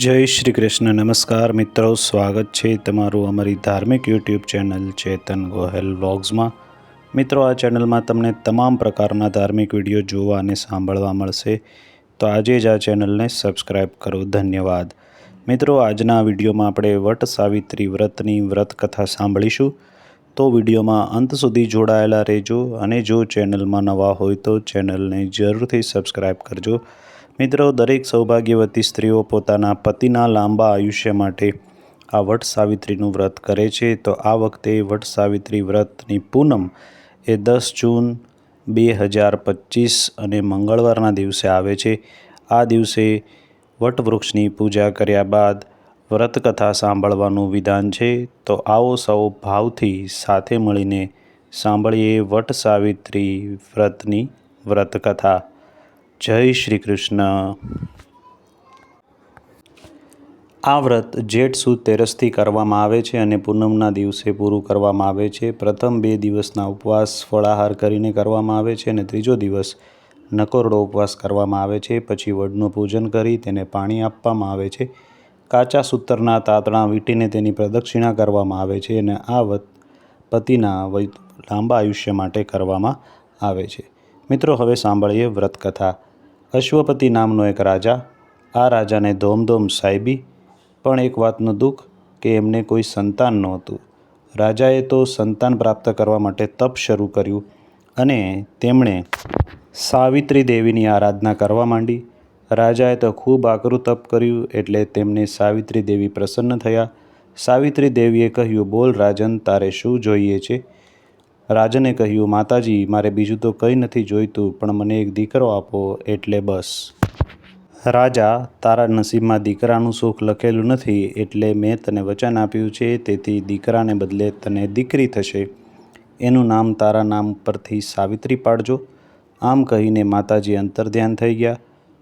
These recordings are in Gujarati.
જય શ્રી કૃષ્ણ. નમસ્કાર મિત્રો. સ્વાગત છે તમારું અમારી ધાર્મિક યુટ્યુબ ચેનલ ચેતન ગોહેલ વ્લોગ્સમાં. મિત્રો, આ ચેનલમાં તમને તમામ પ્રકારના ધાર્મિક વીડિયો જોવા અને સાંભળવા મળશે. તો આજે જ આ ચેનલને સબસ્ક્રાઈબ કરો. ધન્યવાદ. મિત્રો, આજના વિડીયોમાં આપણે વટ સાવિત્રી વ્રતની વ્રત કથા સાંભળીશું. તો વિડીયોમાં અંત સુધી જોડાયેલા રહેજો અને જો ચેનલમાં નવા હોય તો ચેનલને જરૂરથી સબસ્ક્રાઈબ કરજો. મિત્રો, દરેક સૌભાગ્યવતી સ્ત્રીઓ પોતાના પતિના લાંબા આયુષ્ય માટે આ વટ સાવિત્રીનું વ્રત કરે છે. તો આ વખતે વટ સાવિત્રી વ્રતની પૂનમ એ દસ જૂન બે હજાર પચીસ અને મંગળવારના દિવસે આવે છે. આ દિવસે વટવૃક્ષની પૂજા કર્યા બાદ વ્રતકથા સાંભળવાનું વિધાન છે. તો આવો સૌ ભાવથી સાથે મળીને સાંભળીએ વટ સાવિત્રી વ્રતની વ્રતકથા. જય શ્રી કૃષ્ણ. આ વ્રત જેઠ સુદ તેરસથી કરવામાં આવે છે અને પૂનમના દિવસે પૂરું કરવામાં આવે છે. પ્રથમ બે દિવસના ઉપવાસ ફળાહાર કરીને કરવામાં આવે છે અને ત્રીજો દિવસ નકોરડો ઉપવાસ કરવામાં આવે છે. પછી વડનું પૂજન કરી તેને પાણી આપવામાં આવે છે. કાચા સૂતરના તાતણા વીંટીને તેની પ્રદક્ષિણા કરવામાં આવે છે અને આ વ્રત પતિના લાંબા આયુષ્ય માટે કરવામાં આવે છે. મિત્રો, હવે સાંભળીએ વ્રતકથા. અશ્વપતિ નામનો એક રાજા, આ રાજાને ધોમધોમ સાહેબી પણ એક વાતનું દુઃખ કે એમને કોઈ સંતાન નહોતું. રાજાએ તો સંતાન પ્રાપ્ત કરવા માટે તપ શરૂ કર્યું અને તેમણે સાવિત્રી દેવીની આરાધના કરવા માંડી. રાજાએ તો ખૂબ આકરું તપ કર્યું એટલે તેમને સાવિત્રી દેવી પ્રસન્ન થયા. સાવિત્રી દેવીએ કહ્યું, બોલ રાજન, તારે શું જોઈએ છે? રાજને કહ્યું, માતાજી, મારે બીજું તો કંઈ નથી જોઈતું, પણ મને એક દીકરો આપો એટલે બસ. રાજા, તારા નસીબમાં દીકરાનું સુખ લખેલું નથી, એટલે મેં તને વચન આપ્યું છે, તેથી દીકરાને બદલે તને દીકરી થશે. એનું નામ તારા નામ પરથી સાવિત્રી પાડજો. આમ કહીને માતાજી અંતર્ધ્યાન થઈ ગયા.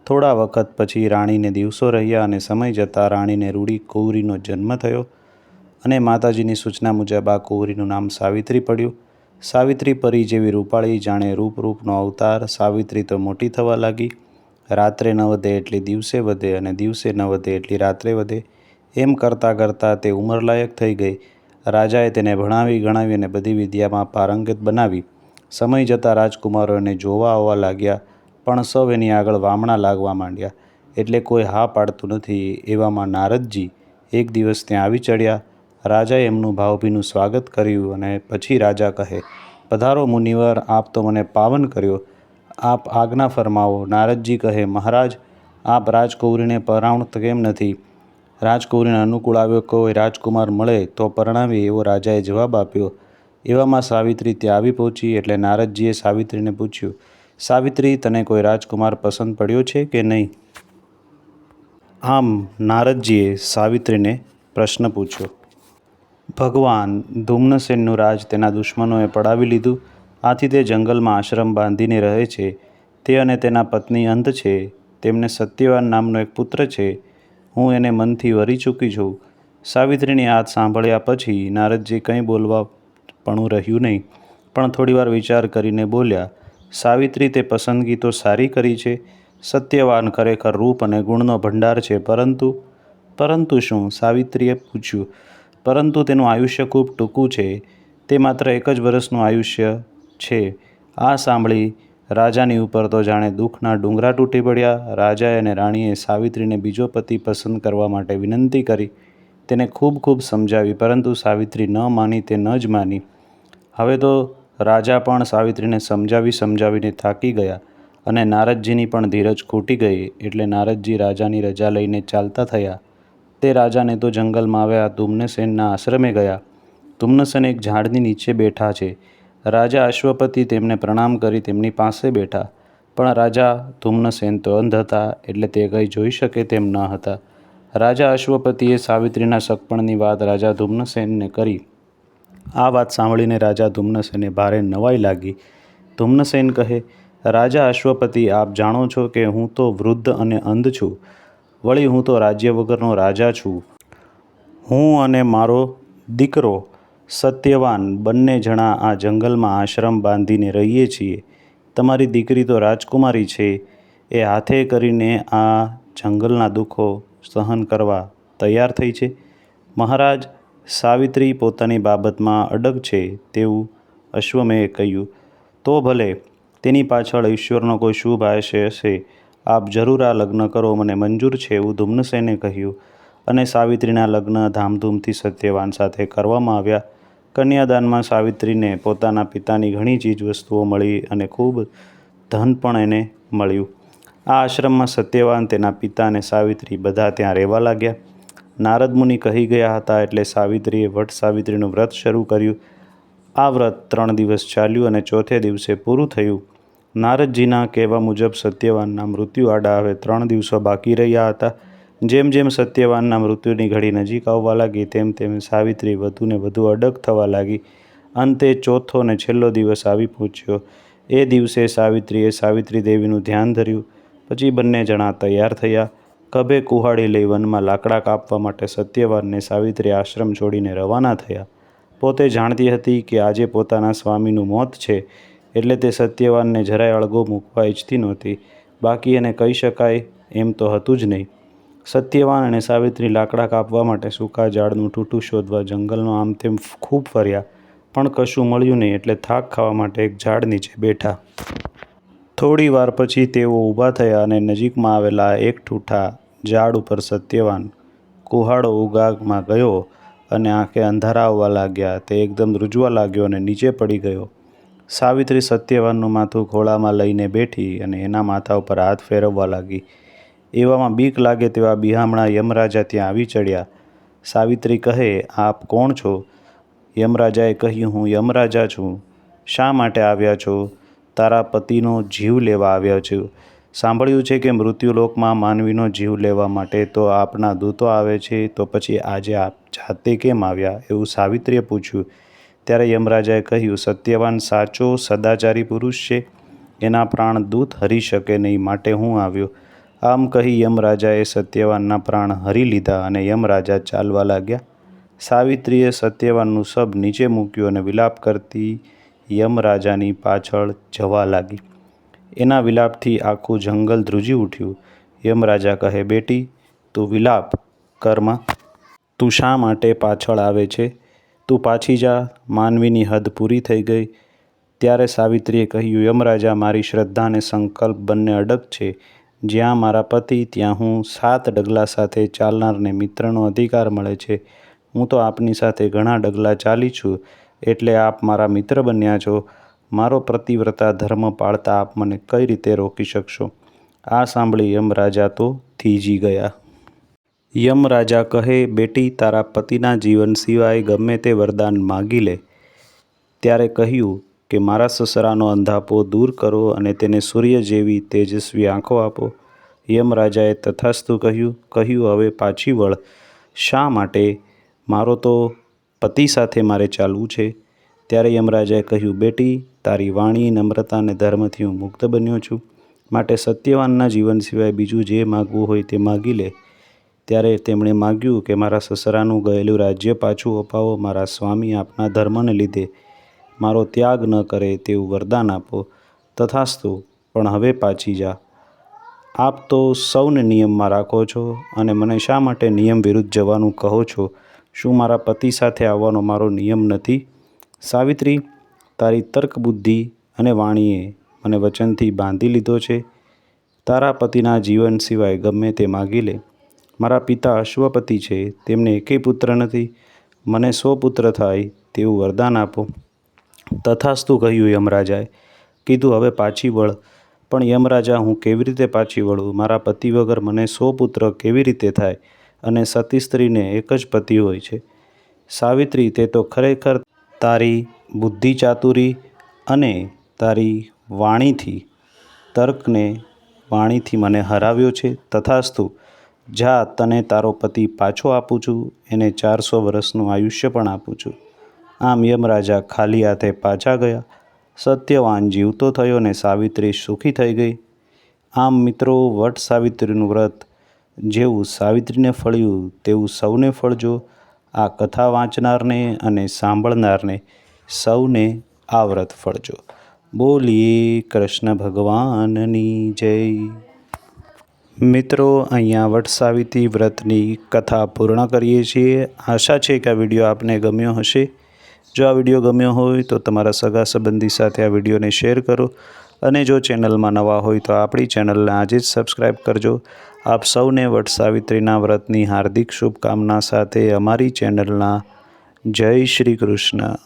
થોડા વખત પછી રાણીને દિવસો રહ્યા અને સમય જતાં રાણીને રૂડી કૌરીનો જન્મ થયો અને માતાજીની સૂચના મુજબ આ કૌરીનું નામ સાવિત્રી પડ્યું. સાવિત્રી પરી જેવી રૂપાળી જાણે રૂપ રૂપનો અવતાર સાવિત્રી તો મોટી થવા લાગી. રાત્રે ન વધે એટલી દિવસે વધે અને દિવસે ન વધે એટલી રાત્રે વધે. એમ કરતાં કરતાં તે ઉંમરલાયક થઈ ગઈ. રાજાએ તેને ભણાવી ગણાવી અને બધી વિદ્યામાં પારંગત બનાવી. સમય જતાં રાજકુમારો એને જોવા આવવા લાગ્યા, પણ સૌ એની આગળ વામણા લાગવા માંડ્યા. એટલે કોઈ હા પાડતું નથી એવામાં નારદજી એક દિવસ ત્યાં આવી ચડ્યા. રાજાએ એમનું ભાવભીનું સ્વાગત કર્યું અને પછી રાજા કહે, પધારો મુનિવર, આપ તો મને પાવન કર્યો. આપ આજ્ઞા ફરમાવો. નારદજી કહે, મહારાજ, આપ રાજકૌરીને પરણાવત કેમ નથી? રાજકુવરીને અનુકૂળ આવ્યો કોઈ રાજકુમાર મળે તો પરણાવી એવો રાજાએ જવાબ આપ્યો. એવામાં સાવિત્રી ત્યાં આવી પહોંચી એટલે નારદજીએ સાવિત્રીને પૂછ્યું, સાવિત્રી, તને કોઈ રાજકુમાર પસંદ પડ્યો છે કે નહીં? આમ નારદજીએ સાવિત્રીને પ્રશ્ન પૂછ્યો. ભગવાન ધુમ્નસેનનું રાજ તેના દુશ્મનોએ પડાવી લીધું. આથી તે જંગલમાં આશ્રમ બાંધીને રહે છે. તે અને તેના પત્ની અંત છે. તેમને સત્યવાન નામનો એક પુત્ર છે. હું એને મનથી વરી ચૂકી છું. સાવિત્રીની હાથ સાંભળ્યા પછી નારદજી કંઈ બોલવા પણ રહ્યું નહીં, પણ થોડીવાર વિચાર કરીને બોલ્યા, સાવિત્રી, તે પસંદગી તો સારી કરી છે. સત્યવાન ખરેખર રૂપ અને ગુણનો ભંડાર છે, પરંતુ પરંતુ શું? સાવિત્રીએ પૂછ્યું પરંતુ તેનું આયુષ્ય ખૂબ ટૂંકું છે. તે માત્ર એક જ વર્ષનું આયુષ્ય છે. આ સાંભળી રાજાની ઉપર તો જાણે દુઃખના ડુંગરા તૂટી પડ્યા. રાજાએ અને રાણીએ સાવિત્રીને બીજો પતિ પસંદ કરવા માટે વિનંતી કરી. તેને ખૂબ ખૂબ સમજાવી, પરંતુ સાવિત્રી ન માની તે ન જ માની. હવે તો રાજા પણ સાવિત્રીને સમજાવી સમજાવીને થાકી ગયા અને નારદજીની પણ ધીરજ ખૂટી ગઈ એટલે નારદજી રાજાની રજા લઈને ચાલતા થયા. તે રાજાને તો જંગલમાં આવ્યા ધુમ્નસેનના આશ્રમે ગયા. ધુમ્નસેન એક ઝાડની નીચે બેઠા છે. રાજા અશ્વપતિ તેમને પ્રણામ કરી તેમની પાસે બેઠા. પણ રાજા ધુમ્નસેન તો અંધ હતા, એટલે તે કંઈ જોઈ શકે તેમ ન હતા. રાજા અશ્વપતિએ સાવિત્રીના સગપણની વાત રાજા ધુમ્નસેનને કરી. આ વાત સાંભળીને રાજા ધુમ્નસેને ભારે નવાઈ લાગી. ધુમ્નસેન કહે, રાજા અશ્વપતિ, આપ જાણો છો કે હું તો વૃદ્ધ અને અંધ છું. વળી હું તો રાજ્ય વગરનો રાજા છું. હું અને મારો દીકરો સત્યવાન બંને જણા આ જંગલમાં આશ્રમ બાંધીને રહીએ છીએ. તમારી દીકરી તો રાજકુમારી છે. એ હાથે કરીને આ જંગલના દુઃખો સહન કરવા તૈયાર થઈ છે. મહારાજ સાવિત્રી પોતાની બાબતમાં અડગ છે તેવું અશ્વમેએ કહ્યું. તો ભલે, તેની પાછળ ઈશ્વરનો કોઈ શુભ આશય હશે આપ જરૂર આ લગ્ન કરો, મને મંજૂર છે એવું ધુમ્નસેને કહ્યું. અને સાવિત્રીના લગ્ન ધામધૂમથી સત્યવાન સાથે કરવામાં આવ્યા. કન્યાદાનમાં સાવિત્રીને પોતાના પિતાની ઘણી ચીજવસ્તુઓ મળી અને ખૂબ ધન પણ એને મળ્યું. આ આશ્રમમાં સત્યવાન તેના પિતા અને સાવિત્રી બધા ત્યાં રહેવા લાગ્યા. નારદ મુનિ કહી ગયા હતા એટલે સાવિત્રીએ વટ સાવિત્રીનું વ્રત શરૂ કર્યું. આ વ્રત ત્રણ દિવસ ચાલ્યું અને ચોથે દિવસે પૂરું થયું. નારદજીના કહેવા મુજબ સત્યવાનના મૃત્યુ આડા હવે ત્રણ દિવસો બાકી રહ્યા હતા. જેમ જેમ સત્યવાનના મૃત્યુની ઘડી નજીક આવવા લાગી, તેમ તેમ સાવિત્રી વધુને વધુ અડગ થવા લાગી. અંતે ચોથો અને છેલ્લો દિવસ આવી પહોંચ્યો. એ દિવસે સાવિત્રીએ સાવિત્રી દેવીનું ધ્યાન ધર્યું. પછી બંને જણા તૈયાર થયા. કભે કુહાડી લઈ વનમાં લાકડા કાપવા માટે સત્યવાનને સાવિત્રી આશ્રમ છોડીને રવાના થયા. પોતે જાણતી હતી કે આજે પોતાના સ્વામીનું મોત છે. એટલે તે સત્યવાનને જરાય અળગો મૂકવા ઈચ્છતી નહોતી. બાકી એને કહી શકાય એમ તો હતું જ નહીં. સત્યવાન અને સાવિત્રી લાકડા કાપવા માટે સૂકા ઝાડનું ટૂટું શોધવા જંગલનો આમ તેમ ખૂબ ફર્યા. પણ કશું મળ્યું નહીં એટલે થાક ખાવા માટે એક ઝાડ નીચે બેઠા. થોડી વાર પછી તેઓ ઊભા થયા અને નજીકમાં આવેલા એક ઠૂઠા ઝાડ ઉપર સત્યવાન કુહાડો ઉગાગમાં ગયો અને આંખે અંધારા આવવા લાગ્યા. તે એકદમ રૂજવા લાગ્યો અને નીચે પડી ગયો. સાવિત્રી સત્યવાનનું માથું ખોળામાં લઈને બેઠી અને એના માથા ઉપર હાથ ફેરવવા લાગી. એવામાં બીક લાગે તેવા બિહામણા યમરાજા ત્યાં આવી ચડ્યા. સાવિત્રી કહે, આપ કોણ છો? યમરાજાએ કહ્યું, હું યમરાજા છું. શા માટે આવ્યા છો? તારા પતિનો જીવ લેવા આવ્યા છું. સાંભળ્યું છે કે મૃત્યુલોકમાં માનવીનો જીવ લેવા માટે તો આપના દૂતો આવે છે, તો પછી આજે આપ જાતે કેમ આવ્યા? એવું સાવિત્રીએ પૂછ્યું. ત્યારે યમરાજાએ કહ્યું, સત્યવાન સાચો, સદાચારી પુરુષ છે. એના પ્રાણ દૂત હરી શકે નહીં માટે હું આવ્યો. આમ કહી યમરાજાએ સત્યવાનના પ્રાણ હરી લીધા અને યમરાજા ચાલવા લાગ્યા. સાવિત્રીએ સત્યવાનનું શબ નીચે મૂક્યું અને વિલાપ કરતી યમરાજાની પાછળ જવા લાગી. એના વિલાપથી આખું જંગલ ધ્રુજી ઉઠ્યું. યમરાજા કહે, બેટી, તું વિલાપ કર્મા તું શા માટે પાછળ આવે છે? તું પાછી જા, માનવીની હદ પૂરી થઈ ગઈ. ત્યારે સાવિત્રીએ કહ્યું, યમરાજા, મારી શ્રદ્ધા અને સંકલ્પ બંને અડગ છે. જ્યાં મારા પતિ, ત્યાં હું સાત ડગલા સાથે ચાલનારને મિત્રનો અધિકાર મળે છે. હું તો આપની સાથે ઘણા ડગલા ચાલી છું, એટલે આપ મારા મિત્ર બન્યા છો. મારો પ્રતિવ્રતા ધર્મ પાળતા આપ મને કઈ રીતે રોકી શકશો? આ સાંભળી યમરાજા તો થીજી ગયા. યમરાજા કહે, બેટી, તારા પતિના જીવન સિવાય ગમે તે વરદાન માગી લે. ત્યારે કહ્યું કે, મારા સસરાનો અંધાપો દૂર કરો અને તેને સૂર્ય જેવી તેજસ્વી આંખો આપો. યમરાજાએ તથાસ્તુ કહ્યું કહ્યું, હવે પાછી વળ. શા માટે? મારો તો પતિ સાથે મારે ચાલવું છે. ત્યારે યમરાજાએ કહ્યું, બેટી, તારી વાણી નમ્રતા અને ધર્મથી હું મુક્ત બન્યો છું. માટે સત્યવાનના જીવન સિવાય બીજું જે માગવું હોય તે માગી લે. ત્યારે તેમણે માગ્યું કે મારા સસરાનું ગયેલું રાજ્ય પાછું અપાવો, મારા સ્વામી આપના ધર્મને લીધે. મારો ત્યાગ ન કરે તેવું વરદાન આપો. તથાસ્તુ, પણ હવે પાછી જા. આપ તો સૌને નિયમમાં રાખો છો અને મને શા માટે નિયમ વિરુદ્ધ જવાનું કહો છો? શું મારા પતિ સાથે આવવાનો મારો નિયમ નથી? સાવિત્રી, તારી તર્ક બુદ્ધિ અને વાણીએ મને વચનથી બાંધી લીધો છે. તારા પતિના જીવન સિવાય ગમે તે માગી લે. મારા પિતા અશ્વપતિ છે, તેમને એકેય પુત્ર નથી. મને સો પુત્ર થાય, તેવું વરદાન આપો. તથાસ્તુ કહ્યું યમરાજાએ, કીધું, હવે પાછી વળ. પણ યમરાજા, હું કેવી રીતે પાછી વળું? મારા પતિ વગર મને સો પુત્ર કેવી રીતે થાય? અને સતી સ્ત્રીને એક જ પતિ હોય છે. સાવિત્રી, તે તો ખરેખર તારી બુદ્ધિ ચાતુરી અને તારી વાણીથી, તર્કને વાણીથી મને હરાવ્યો છે. તથાસ્તુ જા, તને તારો પતિ પાછો આપું છું, એને ચારસો વર્ષનું આયુષ્ય પણ આપું છું. આમ યમરાજા ખાલી હાથે પાછા ગયા. સત્યવાન જીવતો થયો ને સાવિત્રી સુખી થઈ ગઈ. આમ મિત્રો, વટ સાવિત્રીનું વ્રત, જેવું સાવિત્રીને ફળ્યું, તેવું સૌને ફળજો. આ કથા વાંચનારને અને સાંભળનારને સૌને આ વ્રત ફળજો. બોલીએ કૃષ્ણ ભગવાનની જય. મિત્રો, અહીંયા વટ સાવિત્રી વ્રતની કથા પૂર્ણ કરીએ છીએ. આશા છે કે આ વીડિયો આપને ગમ્યો હશે. જો આ વીડિયો ગમ્યો હોય તો તમારા સગા સંબંધી સાથે આ વિડીયોને શેર કરો અને જો ચેનલમાં નવા હોય તો આપણી ચેનલને આજે જ સબસ્ક્રાઈબ કરજો. આપ સૌને વટ સાવિત્રીના વ્રતની હાર્દિક શુભકામના સાથે અમારી ચેનલના જય શ્રી કૃષ્ણ.